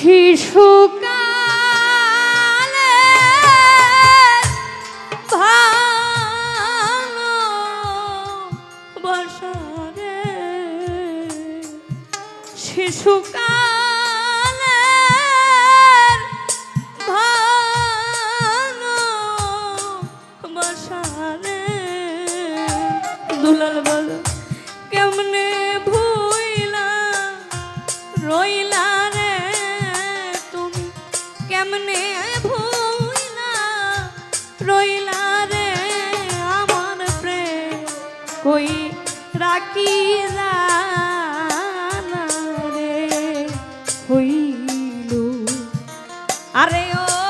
শিশুকা ভালো বসরে। কেমনে ভুইলা রইলা রে আমার প্রেম? কই রাখি রে? হইল। আরে ও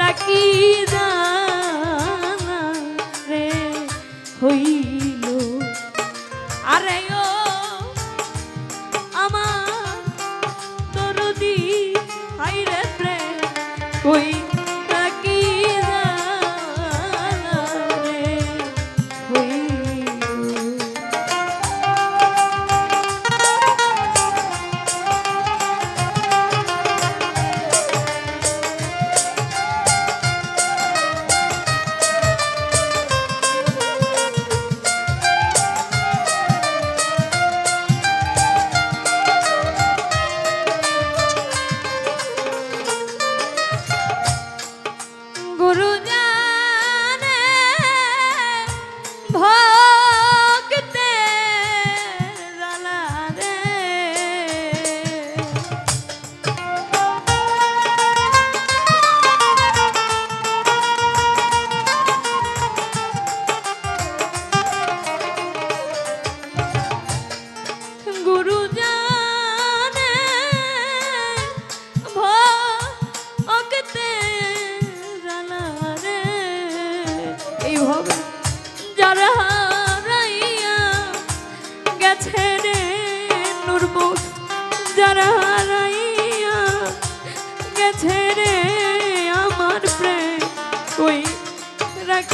আমরা কি জানা রে? হই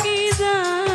কি জান।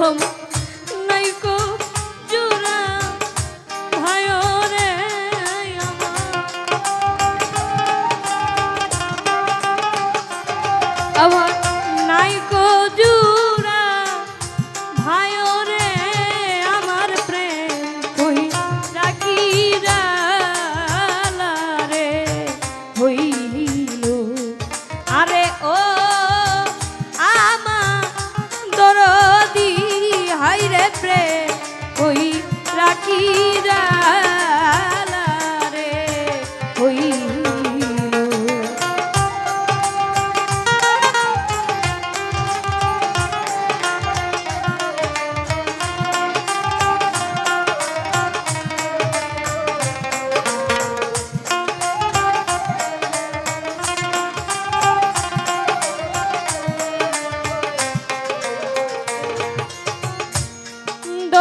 हम প্রেম ওই রাখি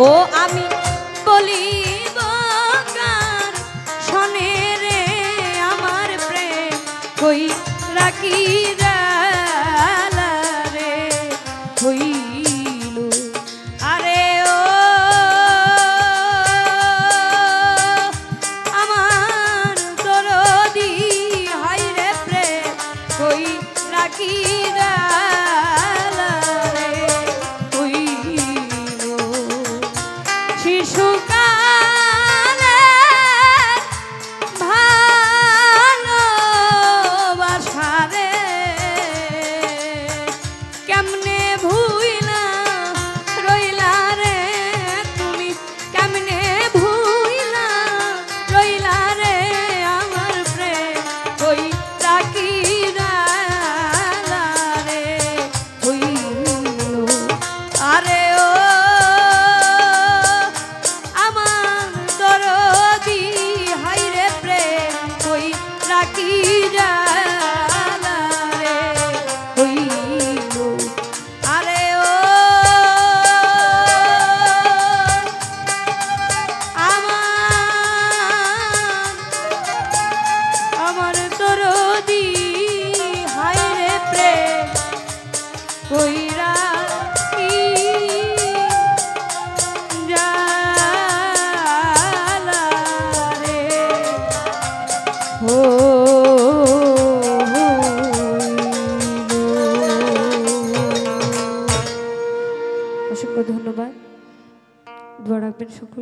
ও আমি বলিব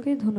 সকলকে ধন্যবাদ জানাই